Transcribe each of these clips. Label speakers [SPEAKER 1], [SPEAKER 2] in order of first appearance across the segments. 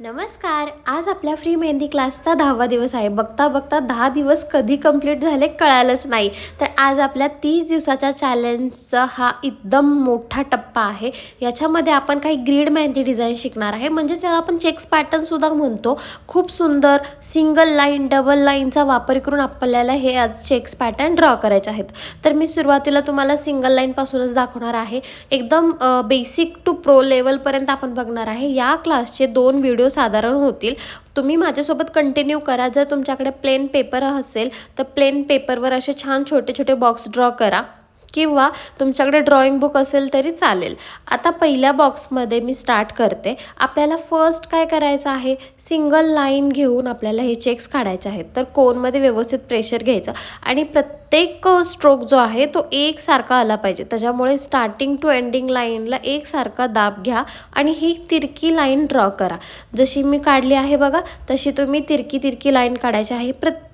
[SPEAKER 1] नमस्कार. आज आपल्या फ्री मेहंदी क्लासचा दहावा दिवस आहे. बघता बघता दहा दिवस कधी कंप्लीट झाले कळालंच नाही. तर आज आपल्या तीस दिवसाच्या चॅलेंजचा हा एकदम मोठा टप्पा आहे. याच्यामध्ये आपण काही ग्रीड मेहंदी डिझाईन शिकणार आहे. म्हणजेच याला आपण चेक्स पॅटर्नसुद्धा म्हणतो. खूप सुंदर सिंगल लाईन डबल लाईनचा वापर करून आपल्याला हे आज चेक्स पॅटर्न ड्रॉ करायचे आहेत. तर मी सुरुवातीला तुम्हाला सिंगल लाईनपासूनच दाखवणार आहे. एकदम बेसिक टू प्रो लेवलपर्यंत आपण बघणार आहे. या क्लासचे दोन व्हिडिओ साधारण होतील. तुम्ही माझ्यासोबत कंटिन्यू करा. जर तुमच्याकडे प्लेन पेपर असेल तर प्लेन पेपरवर असे छान छोटे छोटे बॉक्स ड्रॉ करा. किंवा तुमच्याकडे ड्रॉइंग बुक असेल तरी चालेल. आता पहिल्या बॉक्समध्ये मी स्टार्ट करते. आपल्याला फर्स्ट काय करायचं आहे? सिंगल लाईन घेऊन आपल्याला हे चेक्स काढायचे आहेत. तर कोनमध्ये व्यवस्थित प्रेशर घ्यायचं? आणि प्रत्येक स्ट्रोक जो आहे तो एकसारखा आला पाहिजे. त्याच्यामुळे स्टार्टिंग टू एंडिंग लाईनला एकसारखा दाब घ्या आणि ही तिरकी लाईन ड्रॉ करा. जशी मी काढली आहे बघा तशी तुम्ही तिरकी तिरकी लाईन काढायची आहे. प्रत्येक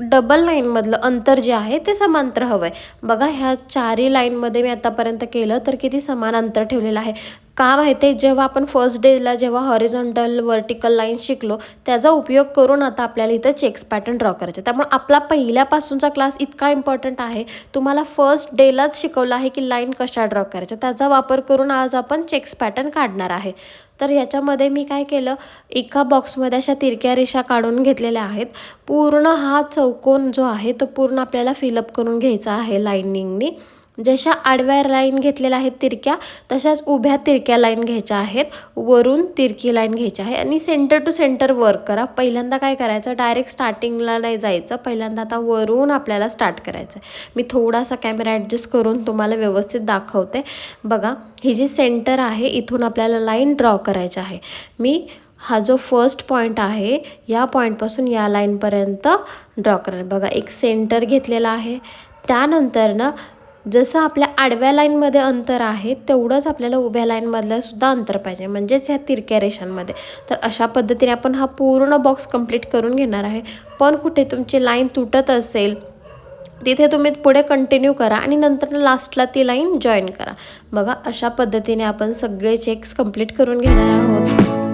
[SPEAKER 1] डबल लाईनमधलं अंतर जे आहे ते समांतर हवं आहे बघा ह्या चारही लाईनमध्ये मी आतापर्यंत केलं तर किती समान अंतर ठेवलेलं आहे. का माहिती आहे जेव्हा आपण फर्स्ट डेला जेव्हा हॉरिझॉन्टल वर्टिकल लाईन्स शिकलो त्याचा उपयोग करून आता आपल्याला इथं चेक्स पॅटर्न ड्रॉ करायचे. त्यामुळे आपला पहिल्यापासूनचा क्लास इतका इम्पॉर्टंट आहे. तुम्हाला फर्स्ट डेलाच शिकवलं आहे की लाईन कशा ड्रॉ करायच्या. त्याचा वापर करून आज आपण चेक्स पॅटर्न काढणार आहे. तर याच्यामध्ये मी काय केलं एका बॉक्समध्ये अशा तिरक्या रेषा काढून घेतलेल्या आहेत. पूर्ण हा चौकोन जो आहे तो पूर्ण आपल्याला फिलअप करून घ्यायचा आहे लाईनिंगनी जशा आडव्या लाईन घेतलेल्या आहेत तिरक्या तशाच उभ्या तिरक्या लाईन घ्यायच्या आहेत. वरून तिरकी लाईन घ्यायची आहे आणि सेंटर टू सेंटर वर्क करा. पहिल्यांदा काय करायचं? डायरेक्ट स्टार्टिंगला नाही जायचं. पहिल्यांदा आता वरून आपल्याला स्टार्ट करायचं आहे. मी थोडासा कॅमेरा ॲडजस्ट करून तुम्हाला व्यवस्थित दाखवते. बघा ही जी सेंटर आहे इथून आपल्याला लाईन ड्रॉ करायची आहे. मी हा जो फर्स्ट पॉईंट आहे या पॉईंटपासून या लाईनपर्यंत ड्रॉ करणार बघा एक सेंटर घेतलेला आहे. त्यानंतर ना जसं आपल्या आडव्या लाईनमध्ये अंतर आहे तेवढंच आपल्याला उभ्या लाईनमधलं सुद्धा अंतर पाहिजे. म्हणजेच ह्या तिरक्या रेषांमध्ये. तर अशा पद्धतीने आपण हा पूर्ण बॉक्स कंप्लीट करून घेणार आहे. पण कुठे तुमची लाईन तुटत असेल तिथे तुम्ही पुढे कंटिन्यू करा आणि नंतर लास्टला ती लाईन जॉईन करा. बघा अशा पद्धतीने आपण सगळे चेक्स कंप्लीट करून घेणार आहोत.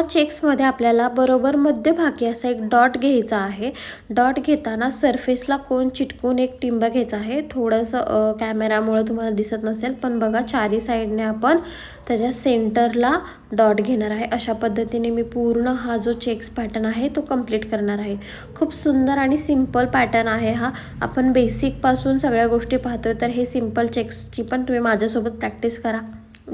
[SPEAKER 1] ह्या चेक्समध्ये आपल्याला बरोबर मध्यभागी असा एक डॉट घ्यायचा आहे. डॉट घेताना सरफेसला कोण चिटकून एक टिंब घ्यायचा आहे. थोडंसं कॅमेरामुळं तुम्हाला दिसत नसेल पण बघा चारी साईडने आपण त्याच्या सेंटरला डॉट घेणार आहे. अशा पद्धतीने मी पूर्ण हा जो चेक्स पॅटर्न आहे तो कंप्लीट करणार आहे. खूप सुंदर आणि सिंपल पॅटर्न आहे हा. आपण बेसिकपासून सगळ्या गोष्टी पाहतोय तर हे सिंपल चेक्सची पण तुम्ही माझ्यासोबत प्रॅक्टिस करा.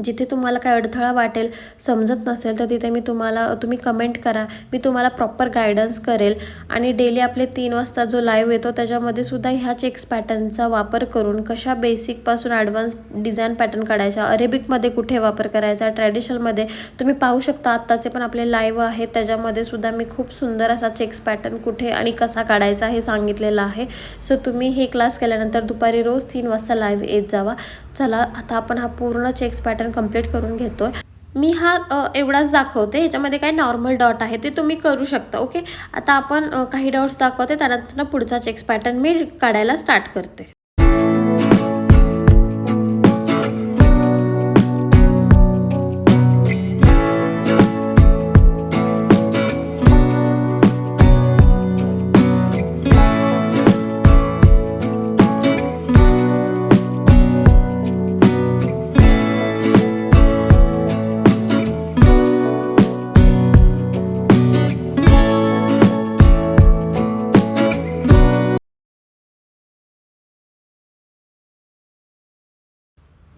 [SPEAKER 1] जिथे तुम्हाला काय अडथळा वाटेल समजत नसेल तर तिथे मी तुम्हाला तुम्ही कमेंट करा. मी तुम्हाला प्रॉपर गायडन्स करेल. आणि डेली आपले तीन वाजता जो लाईव्ह येतो त्याच्यामध्ये सुद्धा ह्या चेक्स पॅटर्नचा वापर करून कशा बेसिकपासून ॲडव्हान्स डिझाईन पॅटर्न काढायचा अरेबिकमध्ये कुठे वापर करायचा ट्रॅडिशनलमध्ये तुम्ही पाहू शकता आत्ताचे पण आपले लाईव्ह आहेत. त्याच्यामध्ये सुद्धा मी खूप सुंदर असा चेक्स पॅटर्न कुठे आणि कसा काढायचा हे सांगितलेलं आहे. सो तुम्ही हे क्लास केल्यानंतर दुपारी रोज तीन वाजता लाईव्ह येत जावा. चला आता आपण हा पूर्ण चेक्स पॅटर्न कंप्लीट करून घेतोय. मी हा एवढाच दाखवते ह्याच्यामध्ये काय नॉर्मल डॉट आहे ते तुम्ही करू शकता ओके आता आपण काही डॉट्स दाखवते त्यानंतर पुढचा चेक्स पॅटर्न मी काढायला स्टार्ट करते.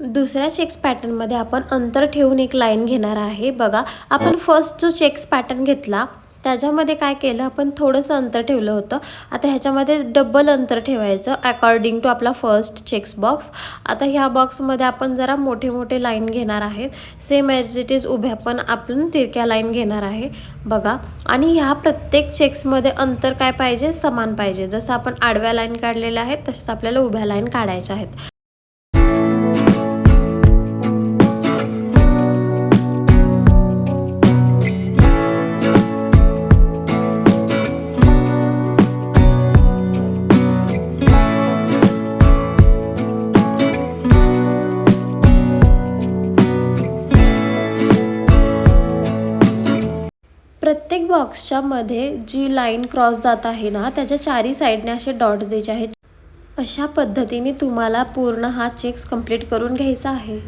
[SPEAKER 1] दुसऱ्या चेक्स पॅटर्नमध्ये आपण अंतर ठेवून एक लाईन घेणार आहे. बघा आपण फर्स्ट जो चेक्स पॅटर्न घेतला त्याच्यामध्ये काय केलं आपण थोडंसं अंतर ठेवलं होतं. आता ह्याच्यामध्ये डबल अंतर ठेवायचं अकॉर्डिंग टू आपला फर्स्ट चेक्स बॉक्स आता ह्या बॉक्समध्ये आपण जरा मोठे मोठे लाईन घेणार आहेत. सेम ॲज इट इज उभ्या पण आपण तिरक्या लाईन घेणार आहे. बघा आणि ह्या प्रत्येक चेक्समध्ये अंतर काय पाहिजे? समान पाहिजे. जसं आपण आडव्या लाईन काढलेल्या आहेत तसेच आपल्याला उभ्या लाईन काढायच्या आहेत. बॉक्सच्या मध्ये जी लाईन क्रॉस जात आहे ना त्याच्या चारी साईडने असे डॉट द्यायचे आहेत. अशा पद्धतीने तुम्हाला पूर्ण हा चेक्स कंप्लीट करून घ्यायचा आहे.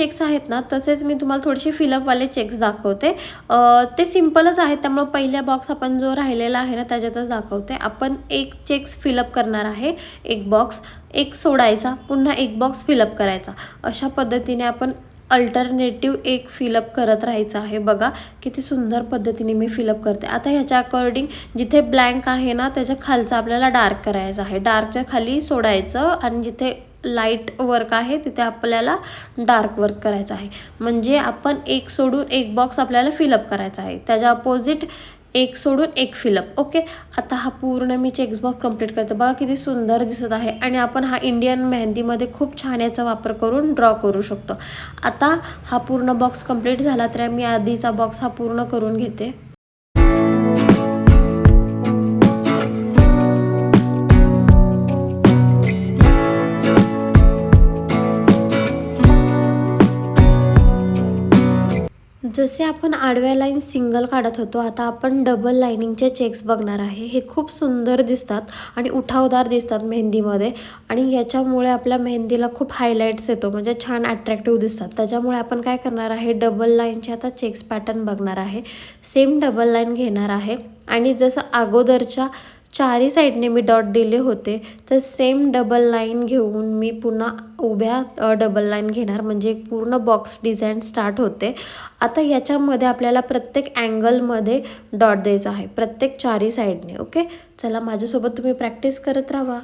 [SPEAKER 1] चेक्स आहेत ना तसेच मी तुम्हाला थोडेसे फिलअपवाले चेक्स दाखवते. ते सिम्पलच आहेत त्यामुळं पहिल्या बॉक्स आपण जो राहिलेला आहे ना त्याच्यातच दाखवते. आपण एक चेक्स फिलअप करणार आहे एक बॉक्स एक सोडायचा पुन्हा एक बॉक्स फिलअप करायचा. अशा पद्धतीने आपण अल्टरनेटिव्ह एक फिलअप करत राहायचं आहे. बघा किती सुंदर पद्धतीने मी फिलअप करते. आता ह्याच्या अकॉर्डिंग जिथे ब्लँक आहे ना त्याच्या खालचं आपल्याला डार्क करायचं आहे. डार्कच्या खाली सोडायचं आणि जिथे लाइट वर्क आहे तिथे आपल्याला डार्क वर्क करायचं आहे. म्हणजे आपण एक सोडून एक बॉक्स आपल्याला फिलअप करायचा आहे. त्याच्या अपोजिट एक सोडून एक फिलअप ओके आता हा पूर्ण मी चेक्स बॉक्स कंप्लीट करते. बघा किती सुंदर दिसत आहे. आणि आपण हा इंडियन मेहंदीमध्ये खूप छान याचा वापर करून ड्रॉ करू शकतो. आता हा पूर्ण बॉक्स कंप्लीट झाला तर मी आधीचा बॉक्स हा पूर्ण करून घेते. जसे आपण आडव्या लाईन सिंगल काढत होतो आता आपण डबल लाईनिंगचे चेक्स बघणार आहे. हे खूप सुंदर दिसतात आणि उठावदार दिसतात मेहंदीमध्ये आणि याच्यामुळे आपल्या मेहंदीला खूप हायलाईट्स येतो म्हणजे छान अट्रॅक्टिव्ह दिसतात. त्याच्यामुळे आपण काय करणार आहे डबल लाईनचे आता चेक्स पॅटर्न बघणार आहे. सेम डबल लाईन घेणार आहे आणि जसं अगोदरच्या चारी साईडने मी डॉट दिले होते. तर सेम डबल लाईन घेऊन मी पुन्हा उभ्या डबल लाईन घेणार. म्हणजे एक पूर्ण बॉक्स डिझाईन स्टार्ट होते. आता याच्यामध्ये आपल्याला प्रत्येक अँगलमध्ये डॉट द्यायचा आहे. प्रत्येक चारी साईडने ओके? चला माझ्यासोबत तुम्ही प्रॅक्टिस करत राहा.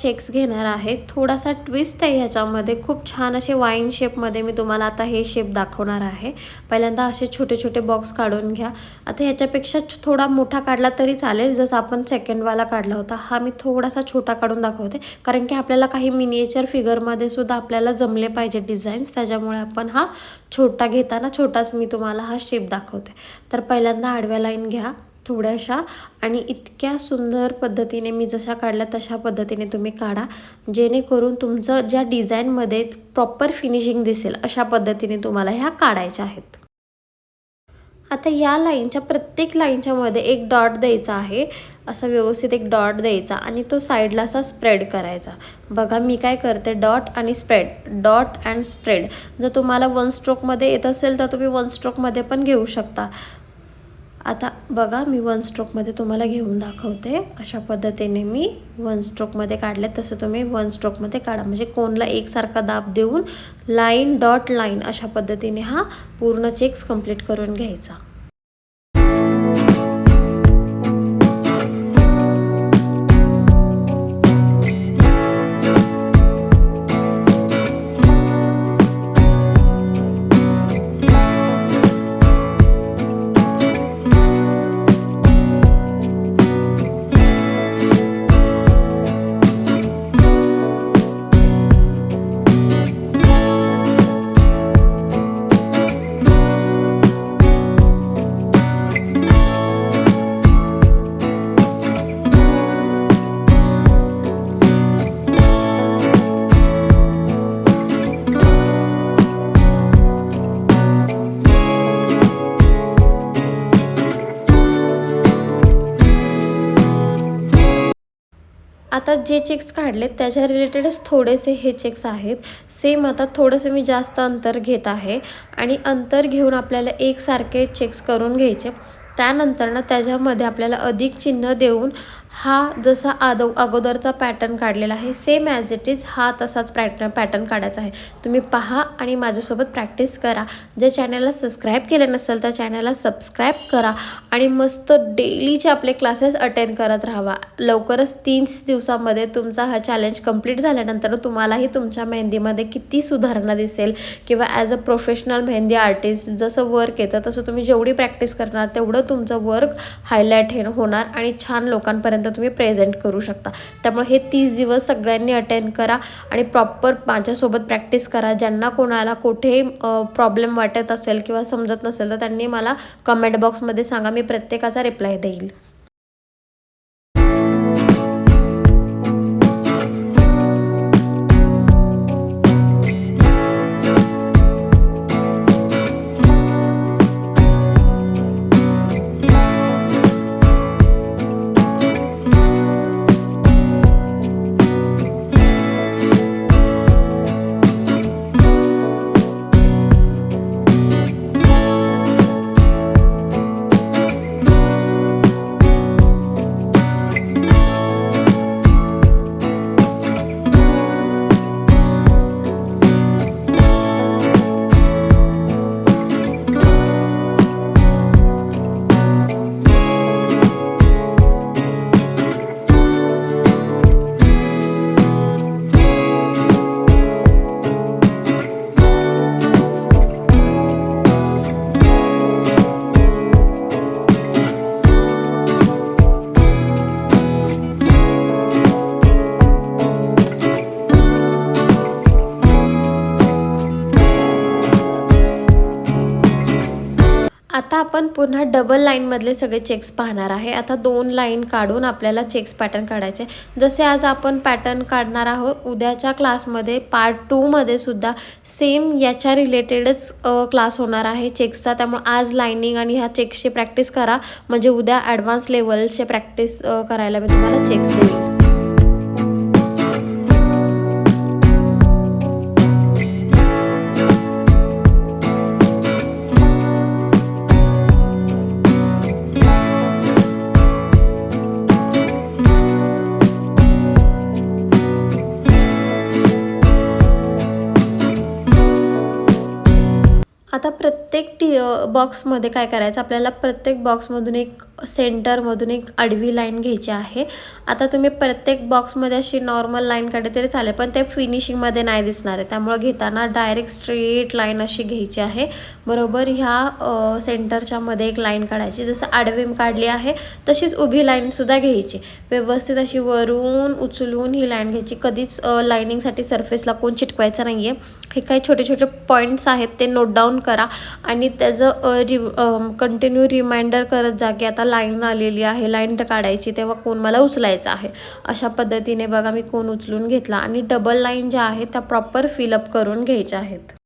[SPEAKER 1] चेक्स घेणार आहे. थोडासा ट्विस्ट आहे ह्याच्यामध्ये. खूप छान असे वाईन शेपमध्ये मी तुम्हाला आता हे शेप दाखवणार आहे. पहिल्यांदा असे छोटे छोटे बॉक्स काढून घ्या. आता ह्याच्यापेक्षा थोडा मोठा काढला तरी चालेल. जसं आपण सेकंडवाला काढला होता. हा मी थोडासा छोटा काढून दाखवते. कारण की आपल्याला काही मिनिएचर फिगरमध्ये सुद्धा आपल्याला जमले पाहिजे डिझाईन्स त्याच्यामुळे आपण हा छोटा घेताना छोटाच मी तुम्हाला हा शेप दाखवते. तर पहिल्यांदा आडव्या लाईन घ्या. थोड्याशा आणि इतक्या सुंदर पद्धतीने मी जशा काढल्या तशा पद्धतीने तुम्ही काढा. जेणेकरून तुमचं ज्या डिझाईनमध्ये प्रॉपर फिनिशिंग दिसेल अशा पद्धतीने तुम्हाला ह्या काढायच्या आहेत. आता या लाईनच्या प्रत्येक लाईनच्या मध्ये एक डॉट द्यायचा आहे. असा व्यवस्थित एक डॉट द्यायचा आणि तो साईडला असा स्प्रेड करायचा. बघा मी काय करते? डॉट आणि स्प्रेड. Dot and spread. जर तुम्हाला वन स्ट्रोकमध्ये येत असेल तर तुम्ही वन स्ट्रोकमध्ये पण घेऊ शकता. आता बघा मी वन स्ट्रोकमध्ये तुम्हाला घेऊन दाखवते. अशा पद्धतीने मी वन स्ट्रोकमध्ये काढले तसं तुम्ही वन स्ट्रोकमध्ये काढा. म्हणजे कोनला एकसारखा दाब देऊन लाईन डॉट लाईन अशा पद्धतीने हा पूर्ण चेक्स कंप्लीट करून घ्यायचा. आता जे चेक्स काढलेत त्याच्या रिलेटेडच थोडेसे हे चेक्स आहेत. सेम आता थोडंसं मी जास्त अंतर घेत आहे. आणि अंतर घेऊन आपल्याला एकसारखे चेक्स करून घ्यायचे. त्यानंतर ना त्याच्यामध्ये आपल्याला अधिक चिन्ह देऊन हा जसा आदो अगोदरचा पॅटर्न काढलेला आहे सेम ॲज इट इज हा तसाच पॅटर्न पॅटर्न काढायचा आहे. तुम्ही पहा आणि माझ्यासोबत प्रॅक्टिस करा. जे चॅनलला सबस्क्राईब केलं नसेल तर चॅनलला सबस्क्राईब करा आणि मस्त डेलीचे आपले क्लासेस अटेंड करत राहावा. लवकरच तीन दिवसामध्ये तुमचा हा चॅलेंज कंप्लीट झाल्यानंतर तुम्हालाही तुमच्या मेहंदीमध्ये किती सुधारणा दिसेल किंवा as a professional mehndi artist जसं वर्क येतं तसं तुम्ही जेवढी प्रॅक्टिस करणार तेवढं तुमचं वर्क हायलाईट हे होणार आणि छान लोकांपर्यंत तुम्ही प्रेझेंट करू शकता. त्यामुळे हे तीस दिवस सगळ्यांनी अटेंड करा आणि प्रॉपर माझ्यासोबत प्रॅक्टिस करा. ज्यांना कोणाला कुठे प्रॉब्लेम वाटत असेल किंवा समजत नसेल तर त्यांनी मला कमेंट बॉक्समध्ये सांगा. मी प्रत्येकाचा रिप्लाय देईल. पुन्हा डबल लाईनमधले सगळे चेक्स पाहणार आहे. आता दोन लाईन काढून आपल्याला चेक्स पॅटर्न काढायचे जसे आज आपण पॅटर्न काढणार आहोत उद्याच्या क्लासमध्ये पार्ट टूमध्ये सुद्धा सेम याच्या रिलेटेडच क्लास होणार आहे चेक्सचा त्यामुळे आज लाईनिंग आणि ह्या चेक्सची प्रॅक्टिस करा. म्हणजे उद्या ॲडव्हान्स लेवलचे प्रॅक्टिस करायला मी तुम्हाला चेक्स देईल. बॉक्समध्ये काय करायचं? आपल्याला प्रत्येक बॉक्समधून एक सेंटरमधून एक आडवी लाईन घ्यायची आहे. आता तुम्ही प्रत्येक बॉक्समध्ये अशी नॉर्मल लाईन काढली तरी चालेल पण ते फिनिशिंगमध्ये नाही दिसणार आहे. त्यामुळं घेताना डायरेक्ट स्ट्रेट लाईन अशी घ्यायची आहे. बरोबर ह्या सेंटरच्या मध्ये एक लाईन काढायची जसं आडवी काढली आहे तशीच उभी लाईनसुद्धा घ्यायची. व्यवस्थित अशी वरून उचलून ही लाईन घ्यायची. कधीच लाईनिंगसाठी सरफेसला कोण चिटकवायचं नाही आहे हे काही छोटे छोटे पॉईंट्स आहेत ते नोट डाऊन करा. आणि त्याचं रि कंटिन्यू रिमाइंडर करत जा की आता लाईन आलेली आहे लाईन काढायची तेव्हा कोण मला उचलायचं आहे. अशा पद्धतीने बघा मी कोण उचलून घेतला आणि डबल लाईन ज्या आहेत त्या प्रॉपर फिलअप करून घ्यायच्या आहेत.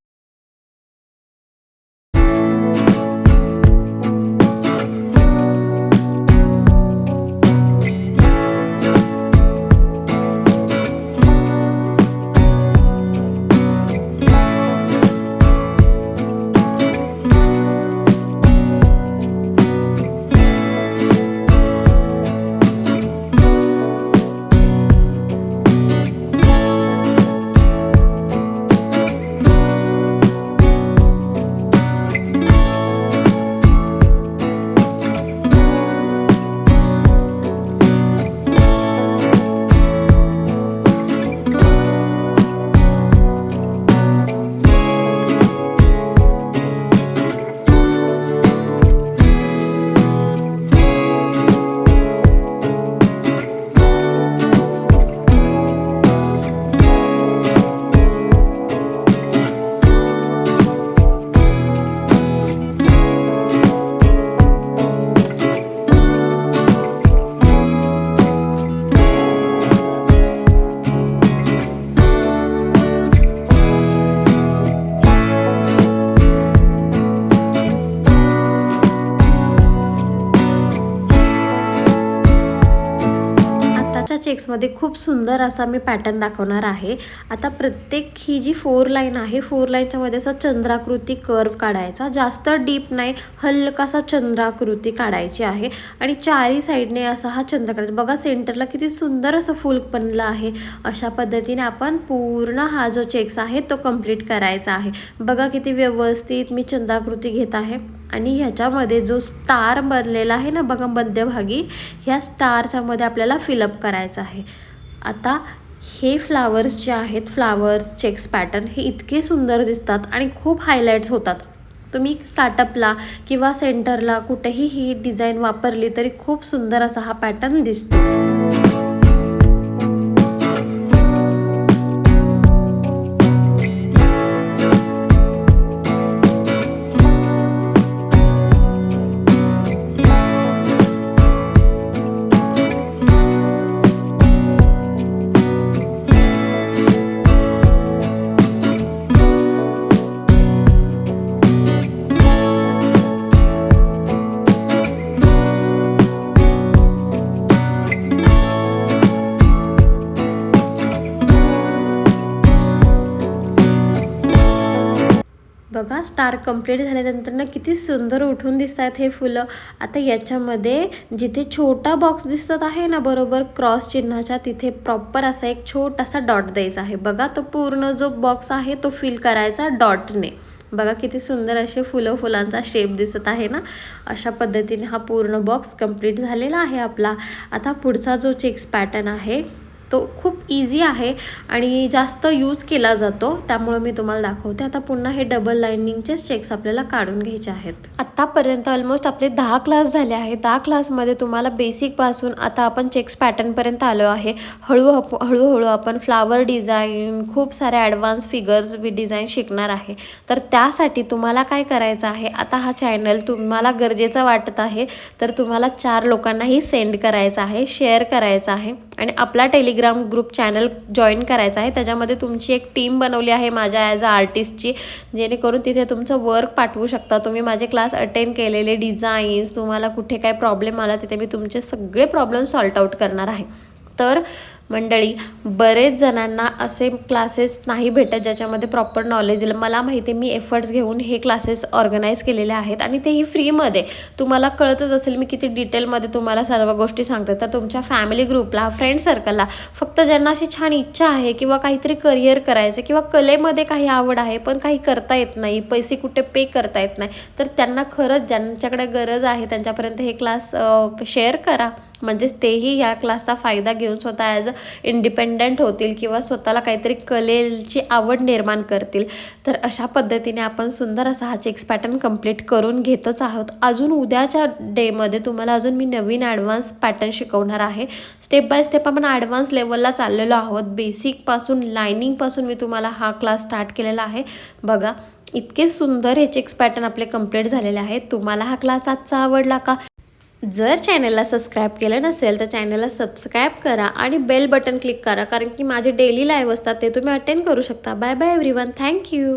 [SPEAKER 1] चेक्समध्ये खूप सुंदर असा मी पॅटर्न दाखवणार आहे. आता प्रत्येक ही जी फोर लाईन आहे फोर लाईनच्यामध्ये असा चंद्राकृती कर्व काढायचा. जास्त डीप नाही हलकासा चंद्राकृती काढायची आहे. आणि चारी साईडने असा हा चंद्र काढायचा. बघा सेंटरला किती सुंदर असं फुल बनलं आहे. अशा पद्धतीने आपण पूर्ण हा जो चेक्स आहे तो कंप्लीट करायचा आहे. बघा किती व्यवस्थित मी चंद्राकृती घेत आहे. आणि ह्याच्यामध्ये जो स्टार बनलेला आहे ना बघा मध्यभागी ह्या स्टारच्यामध्ये आपल्याला फिलअप करायचं आहे. आता हे फ्लावर्स जे आहेत फ्लावर्स चेक्स पॅटर्न हे इतके सुंदर दिसतात आणि खूप हायलाईट्स होतात. तुम्ही स्टार्टअपला किंवा सेंटरला कुठेही ही डिझाईन वापरली तरी खूप सुंदर असा हा पॅटर्न दिसतो. स्टार कंप्लीट झाल्यानंतर ना किती सुंदर उठून दिसत आहेत हे फुलं. आता याच्यामध्ये जिथे छोटा बॉक्स दिसत आहे ना बरोबर क्रॉस चिन्हाच्या तिथे प्रॉपर असा एक छोटासा डॉट द्यायचा आहे. बघा तो पूर्ण जो बॉक्स आहे तो फिल करायचा डॉटने बघा किती सुंदर असे फुलं फुलांचा शेप दिसत आहे ना. अशा पद्धतीने हा पूर्ण बॉक्स कंप्लीट झालेला आहे आपला. आता पुढचा जो चेक्स पॅटर्न आहे तो खूप इझी आहे आणि जास्त यूज केला जातो. त्यामुळं मी तुम्हाला दाखवते. आता पुन्हा हे डबल लाईनिंगचेच चेक्स आपल्याला काढून घ्यायचे आहेत. आत्तापर्यंत ऑलमोस्ट आपले दहा क्लास झाले आहे दहा क्लासमध्ये तुम्हाला बेसिकपासून आता आपण चेक्स पॅटर्नपर्यंत आलो आहे. हळू हळूहळू आपण फ्लावर डिझाईन खूप सारे ॲडव्हान्स फिगर्स बी डिझाईन शिकणार आहे. तर त्यासाठी तुम्हाला काय करायचं आहे? आता हा चॅनल तुम्हाला गरजेचा वाटत आहे. तर तुम्हाला चार लोकांनाही सेंड करायचा आहे शेअर करायचा आहे. आणि आपला टेलिग्राम ग्रुप चॅनल जॉईन करायचा आहे. त्याच्यामध्ये तुमची एक टीम बनवली आहे माझ्या ॲज अ आर्टिस्टची जेणेकरून तिथे तुमचं वर्क पाठवू शकता. तुम्ही माझे क्लास अटेंड केलेले डिझाईन्स तुम्हाला कुठे काय प्रॉब्लेम आला तिथे मी तुमचे सगळे प्रॉब्लेम सॉल्ट आउट करणार आहे. तर मंडळी बरेच जणांना असे क्लासेस नाही भेटत ज्याच्यामध्ये प्रॉपर नॉलेज येईल. मला माहिती आहे मी एफर्ट्स घेऊन हे क्लासेस ऑर्गनाईज केलेले आहेत आणि तेही फ्रीमध्ये तुम्हाला कळतच असेल मी किती डिटेलमध्ये तुम्हाला सर्व गोष्टी सांगते. तर तुमच्या फॅमिली ग्रुपला फ्रेंड सर्कलला फक्त ज्यांना अशी छान इच्छा आहे किंवा काहीतरी करिअर करायचं किंवा कलेमध्ये काही आवड आहे पण काही करता येत नाही पैसे कुठे पे करता येत नाही तर त्यांना खरंच ज्यांच्याकडे गरज आहे त्यांच्यापर्यंत हे क्लास शेअर करा. म्हणजेच तेही या क्लासचा फायदा घेऊन स्वतः ॲज अ इंडिपेंडंट होतील किंवा स्वतःला काहीतरी कलेची आवड निर्माण करतील. तर अशा पद्धतीने आपण सुंदर असा हा चेक्स पॅटर्न कंप्लीट करून घेतच आहोत. अजून उद्याच्या डेमध्ये तुम्हाला अजून मी नवीन ॲडव्हान्स पॅटर्न शिकवणार आहे. स्टेप बाय स्टेप आपण ॲडव्हान्स लेवलला चाललेलो आहोत. बेसिकपासून लायनिंगपासून मी तुम्हाला हा क्लास स्टार्ट केलेला आहे. बघा इतके सुंदर हे चेक्स पॅटर्न आपले कंप्लीट झालेले आहेत. तुम्हाला हा क्लास आजचा आवडला का? जर चॅनलला सबस्क्राईब केलं नसेल तर चॅनलला सबस्क्राईब करा आणि बेल बटन क्लिक करा कारण की माझे डेली लाईव्ह असतात ते तुम्ही अटेंड करू शकता. Bye bye everyone. थँक्यू